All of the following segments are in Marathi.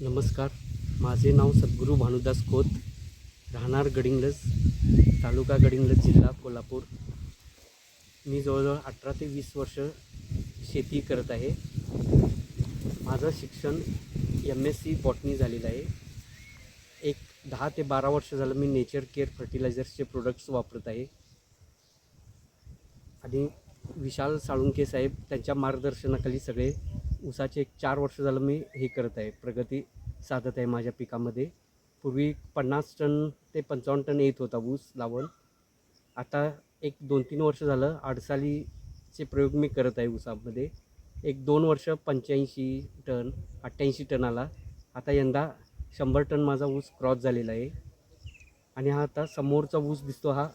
नमस्कार. माझे नाव सद्गुरू भानुदास खोत. राहणार गडिंग्लज तालुका गडिंग्लज जिल्हा कोल्हापूर. मी जवळजवळ अठरा ते वीस वर्ष शेती करत आहे. माझं शिक्षण एम एस सी बॉटनी झालेलं आहे. एक दहा ते बारा वर्ष झालं मी नेचर केअर फर्टिलायझर्सचे प्रोडक्ट्स वापरत आहे. आणि विशाल साळुंके साहेब त्यांच्या मार्गदर्शनाखाली सगळे ऊसाचे एक चार वर्ष झालं मी हे करत आहे. प्रगती साधत आहे माझ्या पिकामध्ये. पूर्वी पन्नास टन ते पंचावन्न टन येत होता ऊस लावण. आता एक दोन तीन वर्ष झालं आडसालीचे प्रयोग मी करत आहे ऊसामध्ये एक दोन वर्ष पंच्याऐंशी टन अठ्ठ्याऐंशी टन आला. आता यंदा शंभर टन माझा ऊस क्रॉस झालेला आहे. आणि हा आता समोरचा ऊस दिसतो हा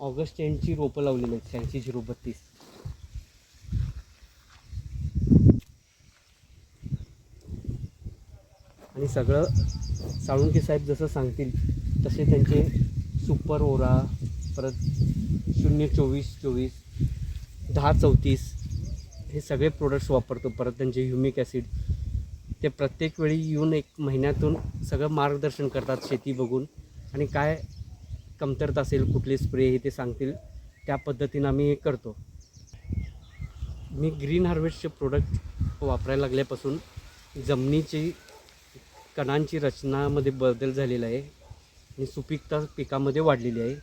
ऑगस्ट एंडची रोपं लावलेली आहेत शहाऐंशी झिरो बत्तीस. आणि सगळं साळुंके साहेब जसं सांगतील तसे त्यांचे सुपर ओरा परत शून्य चोवीस चोवीस दहा चौतीस हे सगळे प्रोडक्ट्स वापरतो. परत त्यांचे ह्युमिक ॲसिड ते प्रत्येक वेळी येऊन एक महिन्यातून सगळं मार्गदर्शन करतात शेती बघून. आणि काय कमतरता असेल कुठले स्प्रे हे ते सांगतील त्या पद्धतीनं आम्ही हे करतो. मी ग्रीन हार्वेस्टचे प्रोडक्ट वापरायला लागल्यापासून जमिनीची कणांची रचनामध्ये बदल झालेला आहे आणि सुपीकता पिकामध्ये वाढलेली आहे.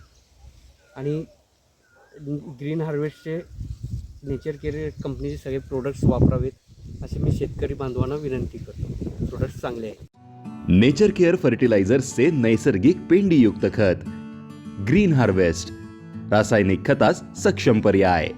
आणि ग्रीन हार्वेस्टचे नेचर केअर कंपनीचे सगळे प्रोडक्ट्स वापरावेत असे मी शेतकरी बांधवांना विनंती करतो. प्रोडक्ट्स चांगले आहेत. नेचर केअर फर्टिलायझर्सचे नैसर्गिक पेंडीयुक्त खत. Green harvest. रासायनिक खतास सक्षम पर्याय.